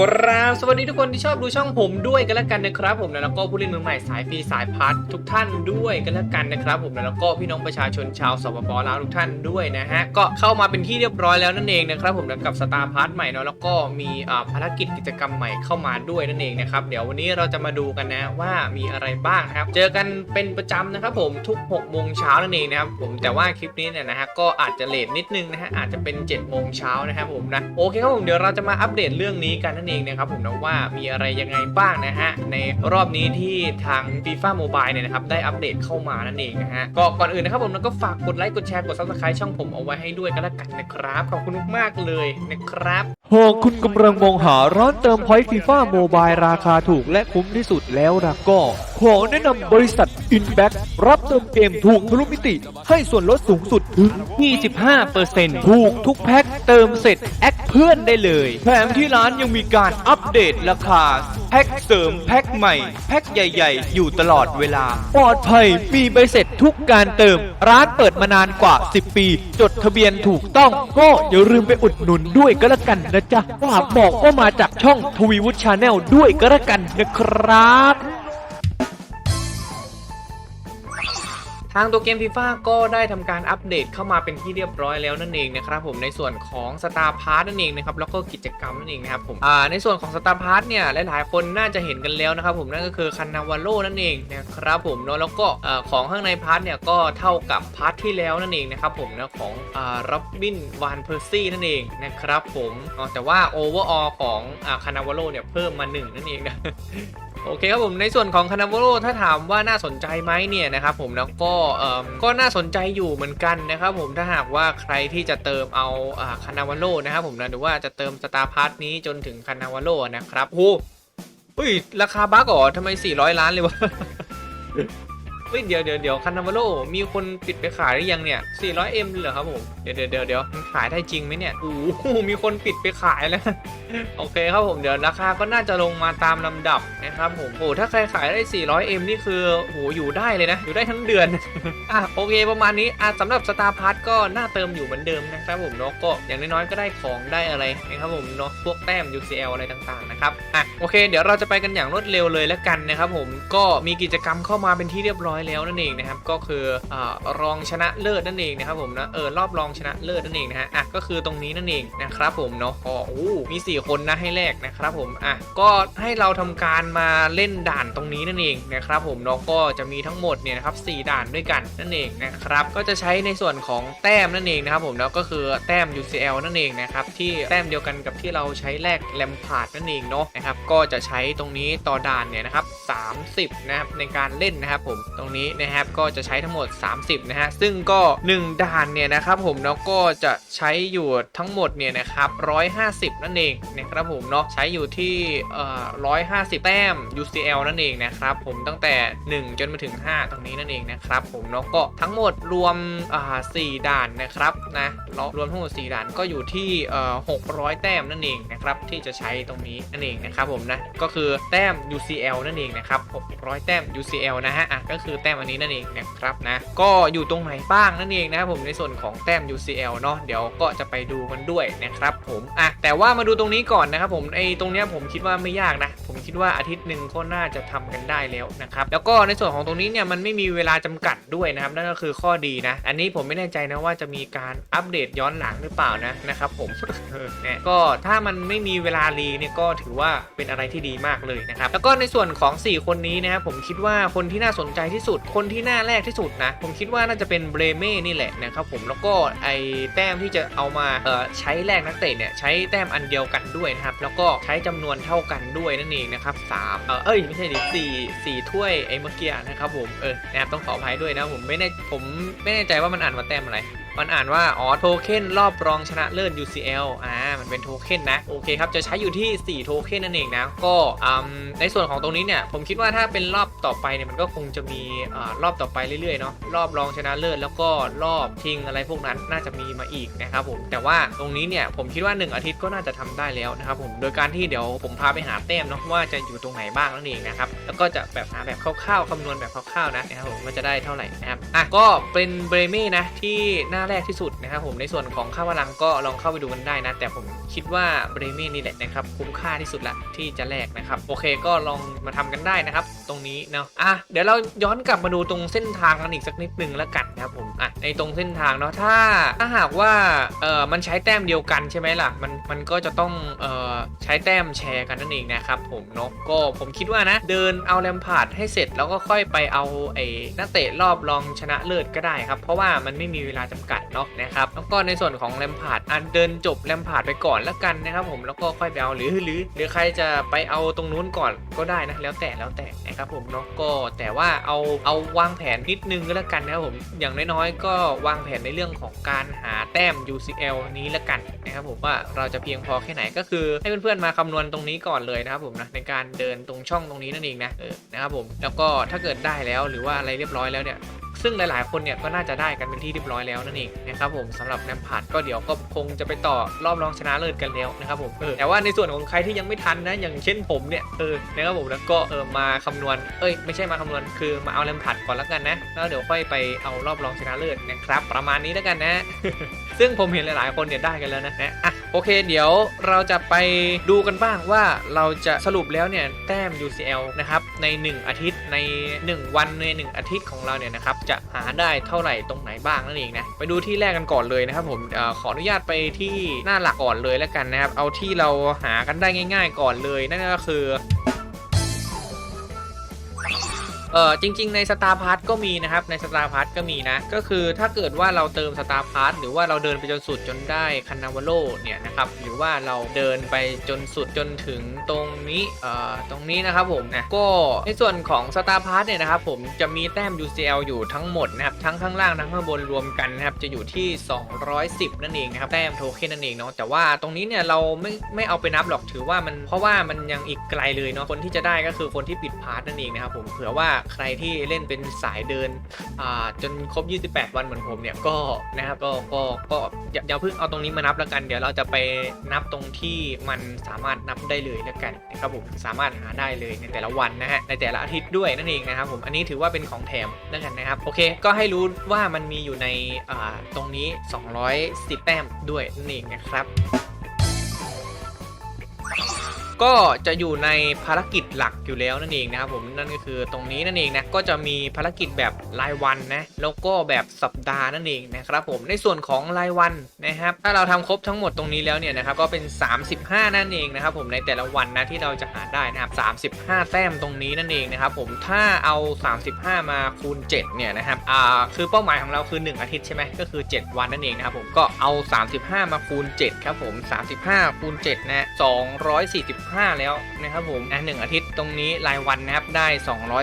กราบสวัสดีทุกคนที่ชอบดูช่องผมด้วยกันแล้วกันนะครับผมแล้วก็ผู้เล่นมือใหม่สายฟรีสายพัดทุกท่านด้วยกันแล้วกันนะครับผมแล้วก็พี่น้องประชาชนชาวสปปลาวทุกท่านด้วยนะฮะก็เข้ามาเป็นที่เรียบร้อยแล้วนั่นเองนะครับผมกับสตาร์พัทใหม่เนาะแล้วก็มีอ่าภารกิจกิจกรรมใหม่เข้ามาด้วยนั่นเองนะครับเดี๋ยววันนี้เราจะมาดูกันนะว่ามีอะไรบ้างนะครับเจอกันเป็นประจำนะครับผมทุก6โมงเช้านั่นเองนะครับผมแต่ว่าคลิปนี้เนี่ยนะฮะก็อาจจะเลทนิดนึงนะฮะอาจจะเป็น7โมงเช้านะครับผมนะโอเคครับผมเดี๋ยวเราจะมาอัปเดตเรื่องนี้กันนั่นเองนะครับผมนะว่ามีอะไรยังไงบ้างนะฮะในรอบนี้ที่ทาง FIFA Mobile เนี่ยนะครับได้อัปเดตเข้ามานั่นเองนะฮะก็ก่อนอื่นนะครับผมแล้วก็ฝากกดไลค์กดแชร์กด Subscribe ช่องผมเอาไว้ให้ด้วยกันละกันนะครับขอบคุณมากๆเลยนะครับ หากคุณกำลังมองหาร้านเติมพอยต์ฟีฟ่าโมบายราคาถูกและคุ้มที่สุดแล้วล่ะก็ ขอแนะนำบริษัท Inback รับเติมเกมถูกทะลุมิติ ให้ส่วนลดสูงสุดถึง 25%ถูกทุกแพ็คเติมเสร็จ แอดเพื่อนได้เลยแถมที่ร้านยังมีการอัปเดตราคา แพ็คเสริมแพ็คใหม่ แพ็คใหญ่ ๆ อยู่ตลอดเวลา ปลอดภัยมีใบเสร็จทุกการเติม ร้านเปิดมานานกว่า 10 ปี จดทะเบียนถูกต้องก็อย่าลืมไปอุดหนุนด้วยก็แล้วกันนะจ๊ะฝากบอกว่ามาจากช่องทวีวุฒิชาแนลด้วยก็แล้วกันนะครับ ทางตัวเกมฟีฟ่าก็ได้ทำการอัปเดตเข้ามาเป็นที่เรียบร้อยแล้วนั่นเองนะครับผมในส่วนของ Star p a s s นั่นเองนะครับแล้วก็กิจกรรมนั่นเองนะครับผมอ่าในส่วนของ Star p a s s เนี่ยหลายๆคนน่าจะเห็นกันแล้วนะครับผมนั่นก็คือคันนาวาโลนั่นเองนะครับผมเนาะแล้วก็ของข้างในพาร์ทเนี่ยก็เท่ากับพาร์ทที่แล้วนั่นเองนะครับผมนะของอ่าร็อบบินวานเพอร์ซี่นั่นเองนะครับผมแต่ว่าโอเวอร์ออของอ่าคันนาวาโลเนี่ยเพิ่มมาหนึ่งนั่นเองนะโอเคครับผมในส่วนของคานา v โ l ถ้าถามว่าน่าสนใจไหมเนี่ยนะครับผมแล้วก็เอ่อก็น่าสนใจอยู่เหมือนกันนะครับผมถ้าหากว่าใครที่จะเติมเอาอ่าคานาโ l นะครับผมนะหรือว่าจะเติมสตาร์พาร์ทนี้จนถึงคานา v โ l นะครับโอ้โหเฮ้ยราคาบั๊กเหรอทำไม 400 ล้านเลยวะเฮ้ยเดี๋ยวเดี๋ยวเดี๋ยวคานา v โ l มีคนปิดไปขายหรือยังเนี่ย 400M เหรอครับผมเดี๋ยวเดี๋ยวเดี๋ยวเดี๋ยวมันขายได้จริงไหมเนี่ยโอ้โหมีคนปิดไปขายแล้ว โอเคครับผมเดี๋ยวราคาก็น่าจะลงมาตามลำดับนะครับผมโอ้ถ้าใครขายได้ 400M นี่คือโหอยู่ได้เลยนะ อยู่ได้ทั้งเดือนอะโอเคประมาณนี้อะสำหรับสตาร์พาร์ทก็น่าเติมอยู่เหมือนเดิมนะครับผมเนาะก็อย่างน้อยๆก็ได้ของได้อะไรนะครับผมเนาะพวกแต้ม UCL อะไรต่างๆนะครับอะโอเค เดี๋ยวเราจะไปกันอย่างรวดเร็วเลยแล้วกันนะครับผมก็มีกิจกรรมเข้ามาเป็นที่เรียบร้อยแล้วนั่นเองนะครับก็คืออ่ารองชนะเลิศนั่นเองนะครับผมนะเออรอบรองชนะเลิศนั่นเองนะฮะอะก็คือตรงนี้นั่นเองนะครับผมเนาะก็โอ้มี4คนนะให้แลกนะครับผมอะก็ให้เราทำการมาเล่นด่านตรงนี้นั่นเองนะครับผมเนาะก็จะมีทั้งหมดเนี่ยนะครับ4ด่านด้วยกันนั่นเองนะครับก็จะใช้ในส่วนของแต้มนั่นเองนะครับผมแล้วก็คือแต้ม UCL นั่นเองนะครับที่แต้มเดียวกันกับที่เราใช้แลกแลมพาร์ดนั่นเองเนาะนะครับก็จะใช้ตรงนี้ต่อด่านเนี่ยนะครับ30นะครับในการเล่นนะครับผมตรงนี้นะครับก็จะใช้ทั้งหมด 30นะฮะซึ่งก็ 1 ด่านเนี่ยนะครับผมแล้วก็จะใช้อยู่ทั้งหมดเนี่ยนะครับ150 นั่นเองนะครับผมเนาะใช้อยู่ที่เอ่อ150แต้ม UCL นั่นเองนะครับผมตั้งแต่ 1 จนมาถึง 5 ตรงนี้นั่นเองนะครับผมเนาะก็ทั้งหมดรวมอ่ด่านนะครับนะรวมทั้งหมด4ด่านก็อยู่ที่เอ่อ600แต้มนั่นเองนะครับที่จะใช้ตรงนี้นั่นเองนะครับผมนะก็คือแต้ม UCL นั่นเองนะครับ600 แต้ม UCL นะฮะอะก็คือแต้มอันนี้นั่นเองนะครับนะก็อยู่ตรงไหนบ้างนั่นเองนะครับผมในส่วนของแต้ม UCL เนาะเดี๋ยวก็จะไปดูกันด้วยนะครับผมอะแต่ว่ามาดูตรงนี้ก่อนนะครับผมไอ้ตรงเนี้ยผมคิดว่าไม่ยากนะ ผมคิดว่าอาทิตย์หนึ่งก็น่าจะทำกันได้แล้วนะครับแล้วก็ในส่วนของตรงนี้เนี่ยมันไม่มีเวลาจำกัดด้วยนะครับนั่นก็คือข้อดีนะ อันนี้ผมไม่แน่ใจนะว่าจะมีการอัปเดตย้อนหลังหรือเปล่านะนะครับผมเออเนี่ยก็ถ้ามันไม่มีเวลารีเนี่ยก็ถือว่าเป็นอะไรที่ดีมากเลยนะครับแล้วก็ในส่วนของ 4 คนนี้นะครับผมคิดว่าคนที่น่าสนใจที่สุด คนที่น่าแรกที่สุดนะผมคิดว่าน่าจะเป็นเบรเม่นี่แหละนะครับผมแล้วก็ไอแต้มที่จะเอามาเอ่อใช้แลกนักเตะเนี่ยใช้แต้มอันเดียวกันด้วยนะครับ แล้วก็ใช้จำนวนเท่ากันด้วยนั่นเองนะครับสามเออเอ้ยไม่ใช่ดิสี่สี่ถ้วยไอ้เมื่อกี้นะครับผมเออนะครับต้องขออภัยด้วยนะผมไม่แน่ผมไม่แน่ใจว่ามันอ่านว่าแต้มอะไร มันอ่านว่า อ๋อ โทเค็นรอบรองชนะเลิศ UCL อ่า มันเป็นโทเค็นนะ โอเคครับ จะใช้อยู่ที่ 4 โทเค็นนั่นเองนะ ก็อืมในส่วนของตรงนี้เนี่ย ผมคิดว่าถ้าเป็นรอบต่อไปเนี่ย มันก็คงจะมีอ่ารอบต่อไปเรื่อยๆ เนาะ รอบรองชนะเลิศ แล้วก็รอบชิงอะไรพวกนั้น น่าจะมีมาอีกนะครับผม แต่ว่าตรงนี้เนี่ย ผมคิดว่า 1 อาทิตย์ก็น่าจะทำได้แล้วนะครับผม โดยการที่เดี๋ยวผมพาไปหาแต้มเนาะว่าจะอยู่ตรงไหนบ้างนั่นเองนะครับ แล้วก็จะแบบหาแบบคร่าวๆคำนวณแบบคร่าวๆนะนะครับผมว่าจะได้เท่าไหร่นะครับ อะ ก็เป็นเบรเม่นะที่น่าาแรกที่สุดนะครับผมในส่วนของค่าพลังก็ลองเข้าไปดูกันได้นะ แต่ผมคิดว่าเบรเมนนี่แหละนะครับคุ้มค่าที่สุดละที่จะแลกนะครับโอเคก็ลองมาทำกันได้นะครับ ตรงนี้เนาะอะเดี๋ยวเราย้อนกลับมาดูตรงเส้นทางกันอีกสักนิดนึงแล้วกันนะครับผมอะในตรงเส้นทางเนาะถ้าถ้าหากว่าเออมันใช้แต้มเดียวกันใช่ไหมล่ะมันมันก็จะต้องเออใช้แต้มแชร์กันนั่นเองนะครับผมเนาะก็ผมคิดว่านะ เดินเอาแลมพาร์ดให้เสร็จแล้วก็ค่อยไปเอาไอ้นักเตะรอบรองชนะเลิศก็ได้ครับ เพราะว่ามันไม่มีเวลาจำกัดเนาะนะครับแล้วก็ในส่วนของแลมพาร์ดอันเดินจบแลมพาร์ดไปก่อนแล้วกันนะครับผมแล้วก็ค่อยไปเอาหรือหรือหรือใครจะไปเอาตรงนู้นก่อนก็ได้นะแล้วแต่แล้วแต่นะครับผมเนาะก็แต่ว่าเอาเอาวางแผนนิดนึงก็แล้วกันนะครับผมอย่างน้อยๆก็วางแผนในเรื่องของการหาแต้ม UCL นี้แล้วกันนะครับผมว่าเราจะเพียงพอแค่ไหนก็คือให้เพื่อนๆมาคำนวณตรงนี้ก่อนเลยนะครับผมนะในการเดินตรงช่องตรงนี้นั่นเองนะเออนะครับผมแล้วก็ถ้าเกิดได้แล้วหรือว่าอะไรเรียบร้อยแล้วเนี่ย ซึ่งหลายๆ คนเนี่ยก็น่าจะได้กันเป็นที่เรียบร้อยแล้วนั่นเองนะครับผมสำหรับแนมพาร์ดก็เดี๋ยวก็คงจะไปต่อรอบรองชนะเลิศกันแล้วนะครับผมเออแต่ว่าในส่วนของใครที่ยังไม่ทันนะอย่างเช่นผมเนี่ยเออนะครับผมแล้วก็เออมาคำนวณเอ้ยไม่ใช่มาคำนวณคือมาเอาแนมพาร์ดก่อนแล้วกันนะแล้วเดี๋ยวค่อยไปเอารอบรองชนะเลิศนะครับประมาณนี้แล้วกันนะ ซึ่งผมเห็นหลายๆ คนเนี่ยได้กันแล้วนะนะอะ โอเค เดี๋ยวเราจะไปดูกันบ้างว่าเราจะสรุปแล้วเนี่ยแต้ม UCL นะครับใน 1 อาทิตย์ใน 1 วันใน 1 อาทิตย์ของเราเนี่ยนะครับจะหาได้เท่าไหร่ตรงไหนบ้างนั่นเองนะไปดูที่แรกกันก่อนเลยนะครับผมอขออนุญาตไปที่หน้าหลักก่อนเลยแล้วกันนะครับเอาที่เราหากันได้ง่าย ๆ ก่อนเลยนั่นก็คือ เออจริง ๆ ในสตาร์พาร์ทก็มีนะครับในสตาร์พาร์ทก็มีนะ ก็คือถ้าเกิดว่าเราเติมสตาร์พาร์ทหรือว่าเราเดินไปจนสุดจนได้คันนาวโลเนี่ยนะครับหรือว่าเราเดินไปจนสุดจนถึงตรงนี้เอ่อตรงนี้นะครับผมนะก็ในส่วนของสตาร์พาร์ทเนี่ยนะครับผมจะมีแต้ม UCL อยู่ทั้งหมดนะครับทั้งข้างล่างทั้งข้างบนรวมกันนะครับจะอยู่ที่ 210 นั่นเองนะครับแต้มโทเค็นนั่นเองเนาะแต่ว่าตรงนี้เนี่ยเราไม่ไม่เอาไปนับหรอกถือว่ามันเพราะว่ามันยังอีกไกลเลยเนาะคนที่จะได้ก็คือคนที่ปิดพาร์ทนั่นเองนะครับผมเผื่อว่าใครที่เล่นเป็นสายเดินจนครบ 28 วันเหมือนผมเนี่ยก็นะครับก็ก็ก็อย่าเพิ่งเอาตรงนี้มานับแล้วกัน เดี๋ยวเราจะไปนับตรงที่มันสามารถนับได้เลยแล้วกันนะครับผมสามารถหาได้เลยในแต่ละวันนะฮะในแต่ละอาทิตย์ด้วยนั่นเองนะครับผมอันนี้ถือว่าเป็นของแถมแล้วกันนะครับโอเค ก็ให้รู้ว่ามันมีอยู่ในตรงนี้ 210 แต้มด้วยนั่นเองนะครับ ก็จะอยู่ในภารกิจหลักอยู่แล้วนั่นเองนะครับผมนั่นก็คือตรงนี้นั่นเองนะก็จะมีภารกิจแบบรายวันนะแล้วก็แบบสัปดาห์นั่นเองนะครับผมในส่วนของรายวันนะครับถ้าเราทำครบทั้งหมดตรงนี้แล้วเนี่ยนะครับก็เป็น 35 นั่นเองนะครับผมในแต่ละวันนะที่เราจะหาได้นะครับ35 แต้มตรงนี้นั่นเองนะครับผมถ้าเอา 35 มาคูณ 7 เนี่ยนะครับอ่าคือเป้าหมายของเราคือ 1 อาทิตย์ใช่ไหมก็คือ 7 วันนั่นเองนะครับผมก็เอา 35 มาคูณ 7 ครับผม 35 คูณ7นะ245แล้วนะครับผมนะหนึ่งอาทิตย์ตรงนี้รายวันนะครับได้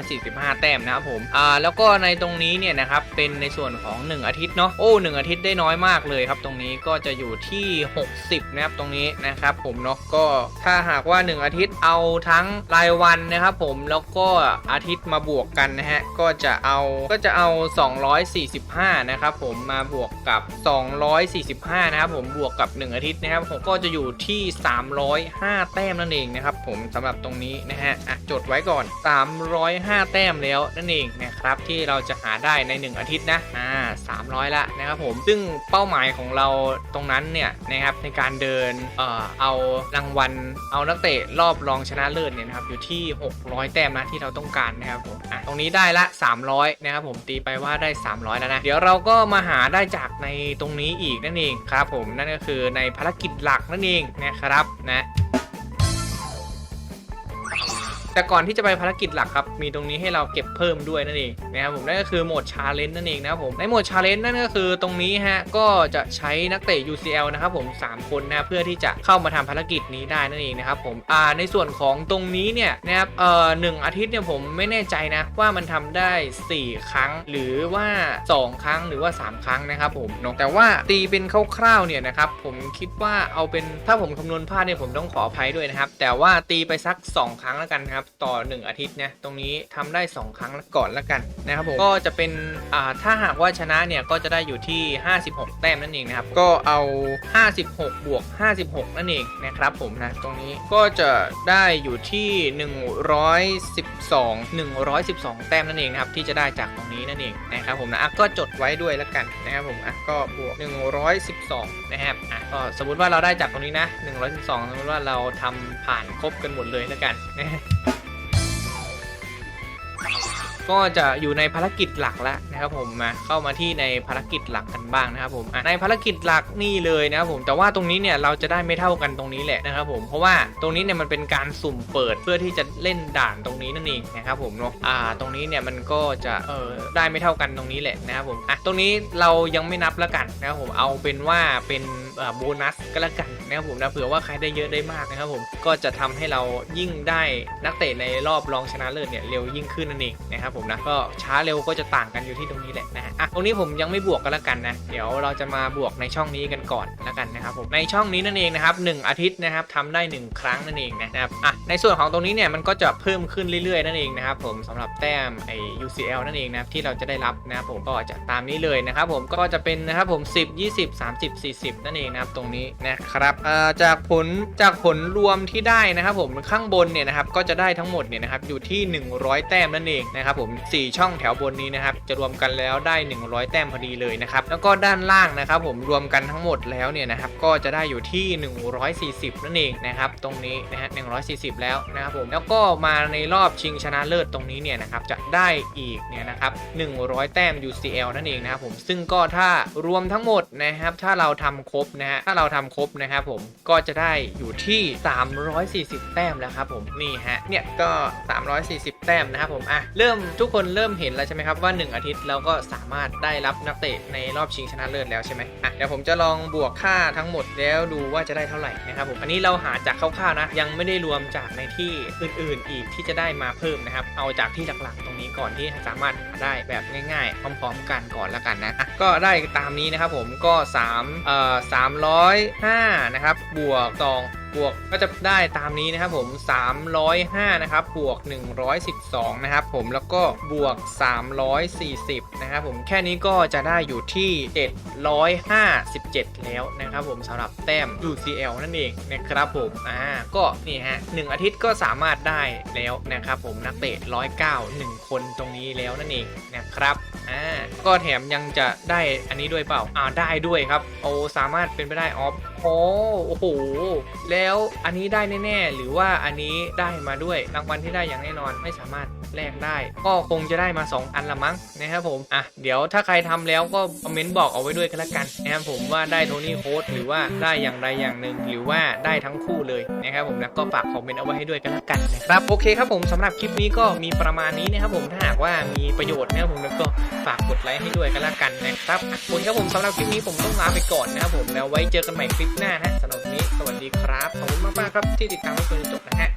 245 แต้มนะครับผมอ่าแล้วก็ในตรงนี้เนี่ยนะครับเป็นในส่วนของ 1 อาทิตย์เนาะโอ้หนึ่งอาทิตย์ได้น้อยมากเลยครับ ตรงนี้ก็จะอยู่ที่ 60 นะครับตรงนี้นะครับผมเนาะก็ถ้าหากว่า 1 อาทิตย์เอาทั้งรายวันนะครับผมแล้วก็อาทิตย์มาบวกกันนะฮะก็จะเอาก็จะเอา 245 นะครับผมมาบวกกับ 245 นะครับผมบวกกับ 1 อาทิตย์นะครับผมก็จะอยู่ที่ 305 แต้มนั่นเองนะครับผมสำหรับตรงนี้นะฮะอะจดไว้ก่อน 305 แต้มแล้วนั่นเองนะครับที่เราจะหาได้ใน 1 อาทิตย์นะอ่า300 ละนะครับผมซึ่งเป้าหมายของเราตรงนั้นเนี่ยนะครับในการเดินเอ่อเอารางวัลเอานักเตะรอบรองชนะเลิศเนี่ยนะครับอยู่ที่ 600 แต้มนะที่เราต้องการนะครับผมอะตรงนี้ได้ละ 300 นะครับผมตีไปว่าได้ 300 แล้วนะ เดี๋ยวเราก็มาหาได้จากในตรงนี้อีกนั่นเองครับผมนั่นก็คือในภารกิจหลักนั่นเองนะครับนะ แต่ก่อนที่จะไปภารกิจหลักครับ มีตรงนี้ให้เราเก็บเพิ่มด้วยนั่นเองนะครับผมนั่นก็คือโหมดชาเลนจ์นั่นเองนะครับผมในโหมดชาเลนจ์นั่นก็คือตรงนี้ฮะก็จะใช้นักเตะ UCL นะครับผม 3 คนนะเพื่อที่จะเข้ามาทำภารกิจนี้ได้นั่นเองนะครับผมอ่าในส่วนของตรงนี้เนี่ยนะครับเอ่อหนึ่งอาทิตย์เนี่ยผมไม่แน่ใจนะว่ามันทำได้ 4 ครั้งหรือว่า 2 ครั้งหรือว่า 3 ครั้งนะครับผมเนาะแต่ว่าตีเป็นคร่าวๆเนี่ยนะครับผมคิดว่าเอาเป็นถ้าผมคำนวณพลาดเนี่ยผมต้องขออภัยด้วยนะครับแต่ว่าตีไปสัก 2 ครั้งแล้วกันครับนะครับต่อ 1 อาทิตย์นะตรงนี้ทำได้ 2 ครั้งก่อนละกันนะครับผมก็จะเป็นอ่าถ้าหากว่าชนะเนี่ยก็จะได้อยู่ที่ 56 แต้มนั่นเองนะครับก็เอา 56 บวก 56 นั่นเองนะครับผมนะตรงนี้ก็จะได้อยู่ที่ 112 112 แต้มนั่นเองนะครับที่จะได้จากตรงนี้นั่นเองนะครับผมนะะก็จดไว้ด้วยละกันนะครับผมอะก็บวก 112 นะครับอะก็สมมติว่าเราได้จากตรงนี้นะ 112 สมมติว่าเราทำผ่านครบกันหมดเลยละกัน ก็จะอยู่ในภารกิจหลักแล้ว นะครับผมมาเข้ามาที่ในภารกิจหลักกันบ้างนะครับผมในภารกิจหลักนี่เลยนะครับผมแต่ว่าตรงนี้เนี่ยเราจะได้ไม่เท่ากันตรงนี้แหละนะครับผมเพราะว่าตรงนี้เนี่ยมันเป็นการสุ่มเปิดเพื่อที่จะเล่นด่านตรงนี้นั่นเองนะครับผมเนาะอ่าตรงนี้เนี่ยมันก็จะเออได้ไม่เท่ากันตรงนี้แหละนะครับผมอะตรงนี้เรายังไม่นับแล้วกันนะครับผมเอาเป็นว่าเป็นโบนัสก็แล้วกันนะครับผมนะเผื่อว่าใครได้เยอะได้มากนะครับผมก็จะทำให้เรายิ่งได้นักเตะในรอบรองชนะเลิศเนี่ยเร็วยิ่งขึ้นนั่นเองนะครับผมนะก็ช้าเร็วก็จะต่างกันอยู่ที่ตรงนี้แหละนะฮะอะตรงนี้ผมยังไม่บวกกันล้วกันนะ เดี๋ยวเราจะมาบวกในช่องนี้กันก่อนล้วกันนะครับผมในช่องนี้นั่นเองนะครับหนึ่งอาทิตย์นะครับทำได้หนึ่งครั้งนั่นเองนะครับอะในส่วนของตรงนี้เนี่ยมันก็จะเพิ่มขึ้นเรื่อยๆนั่นเองนะครับผมสำหรับแต้มไอ UCL นั่นเองนะครับที่เราจะได้รับนะครับผมก็จะตามนี้เลยนะครับผมก็จะเป็นนะครับผม 10 20 30 40 นั่นเองนะครับตรงนี้นะครับเอ่อจากผลจากผลรวมที่ได้นะครับผมข้างบนเนี่ยนะครับก็จะได้ทั้งหมดเนี่ยนะครับอยู่ที่ 100 แต้มนั่นเองนะครับผม4ช่องแถวบนนี้นะครับจะรวมกันแล้วได้ 100 แต้มพอดีเลยนะครับแล้วก็ด้านล่างนะครับผมรวมกันทั้งหมดแล้วเนี่ยนะครับก็จะได้อยู่ที่ 140 นั่นเองนะครับตรงนี้นะฮะ140 แล้วนะครับผมแล้วก็มาในรอบชิงชนะเลิศตรงนี้เนี่ยนะครับจะได้อีกเนี่ยนะครับ100 แต้ม UCL นั่นเองนะครับผมซึ่งก็ถ้ารวมทั้งหมดนะครับถ้าเราทำครบนะฮะถ้าเราทำครบนะครับผมก็จะได้อยู่ที่ 340 แต้มแล้วครับผมนี่ฮะเนี่ยก็ 340 แต้มนะครับผมอะเริ่มทุกคนเริ่มเห็นแล้วใช่ไหมครับว่า 1 อาทิตย์เราก็สามารถได้รับนักเตะในรอบชิงชนะเลิศแล้วใช่ไหมอะเดี๋ยวผมจะลองบวกค่าทั้งหมดแล้วดูว่าจะได้เท่าไหร่นะครับผมอันนี้เราหาจากคร่าวๆนะ ยังไม่ได้รวมจากในที่อื่นๆ อีกที่จะได้มาเพิ่มนะครับ เอาจากที่หลักๆ ตรงนี้ก่อนที่สามารถหาได้แบบง่ายๆ พร้อมๆ กันก่อนแล้วกันนะะก็ได้ตามนี้นะครับผมก็3เอ่อ305นะครับบวก2บวกก็จะได้ตามนี้นะครับผม 305 นะครับ บวก 112 นะครับผม แล้วก็บวก 340 นะครับผม แค่นี้ก็จะได้อยู่ที่ 757 แล้วนะครับผมสำหรับแต้ม UCL นั่นเองนะครับผม อ่า ก็นี่ฮะ 1 อาทิตย์ก็สามารถได้แล้วนะครับผม นักเตะ 109 1 คนตรงนี้แล้วนั่นเองนะครับ อ่า ก็แถมยังจะได้อันนี้ด้วยเปล่า อ่า ได้ด้วยครับ โอสามารถเป็นไปได้ออฟโอ้โอ้โห แล้วอันนี้ได้แน่ๆ หรือว่าอันนี้ได้มาด้วย รางวัลที่ได้อย่างแน่นอนไม่สามารถแลกได้ ก็คงจะได้มา 2 อันละมั้งนะครับผม อะ เดี๋ยวถ้าใครทำแล้วก็คอมเมนต์บอกเอาไว้ด้วยกันละกันนะครับผมว่าได้โทนี่โค้ดหรือว่าได้อย่างใดอย่างหนึ่งหรือว่าได้ทั้งคู่เลยนะครับผมนะก็ฝากคอมเมนต์เอาไว้ให้ด้วยกันละกันนะครับโอเคครับผมสำหรับคลิปนี้ก็มีประมาณนี้นะครับผมถ้าหากว่ามีประโยชน์นะครับผมแล้วก็ฝากกดไลค์ให้ด้วยกันละกันนะครับอะโอเคครับผมสำหรับคลิปนี้ผมต้องลาไปก่อนนะครับผมแล้วไว้เจอกันใหม่คลิปหน้านะสำหรับวันนี้สวัสดีครับ ขอบคุณมากๆครับที่ติดตามรับชมจนจบนะฮะ